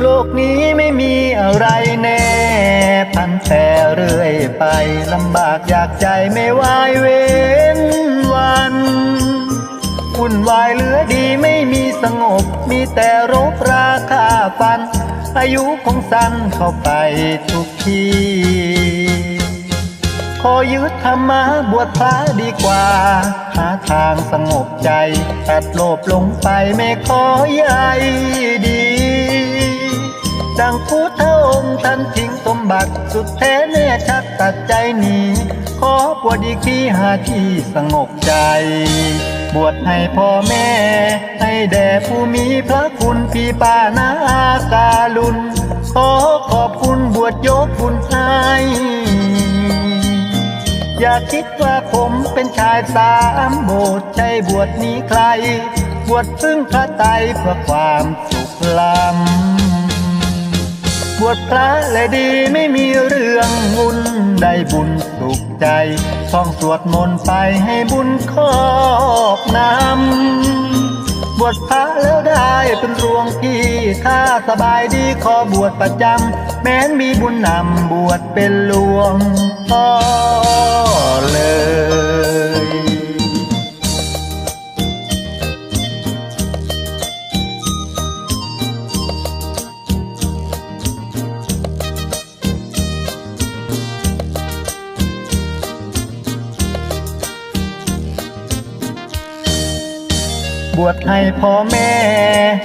โลกนี้ไม่มีอะไรแน่ พันแผ่เรื่อยไปลำบากอยากใจไม่วายเว้นวันวุ่นวายเหลือดีไม่มีสงบ มีแต่รบราคาฟัน อายุของสั้นเข้าไปทุกทีขอยึดธรรมะบวชพระดีกว่า หาทางสงบใจตัดโลภลงไปไม่ขอใหญ่ดี ดังพุทธองค์ท่านทิ้งสมบัติสุดแท้แน่ชัดตัดใจหนีขอบวชอีกที่หาที่สงบใจ บวชให้พ่อแม่ ให้แด่ผู้มีพระคุณพี่ป้านาอากาลุน ขอขอบคุณบวชยกบุญให้อย่าคิดว่าผมเป็นชายสามโบสถ์ใช่บวชนี้ใคร บวชซึ่งพระไตรเพื่อความสุขล้ำ บวชพระและดีไม่มีเรื่องบุญได้บุญสุขใจท่องสวดมนต์ไปให้บุญครอบนำบวชพระแล้วได้เป็นรวงพี่ถ้าสบายดีขอบวชประจำแม้นมีบุญนำบวชเป็นหลวงพ่อเลย บวชให้พ่อแม่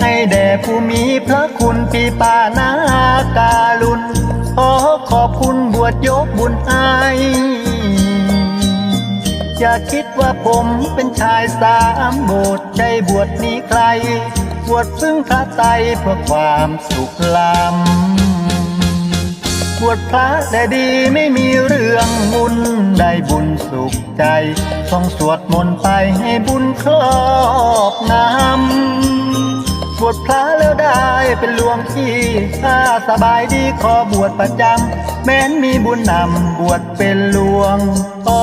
ให้แด่ผู้มีพระคุณปีปานาการุณขอขอบคุณบวชยกบุญไอ้อย่าคิดว่าผมเป็นชายสามโบสถ์ใจบวชนี้ใคร บวชพึ่งพระไตรเพื่อความสุขลา วชพระแต่ดีไม่มีเรื่องบุญได้บุญสุขใจต้องสวดมนต์ไปให้บุญครอบงำบวชพระแล้วได้เป็นหลวงพี่ข้าสบายดีขอบวชประจำแม้นมีบุญนำบวชเป็นหลวงพ่อ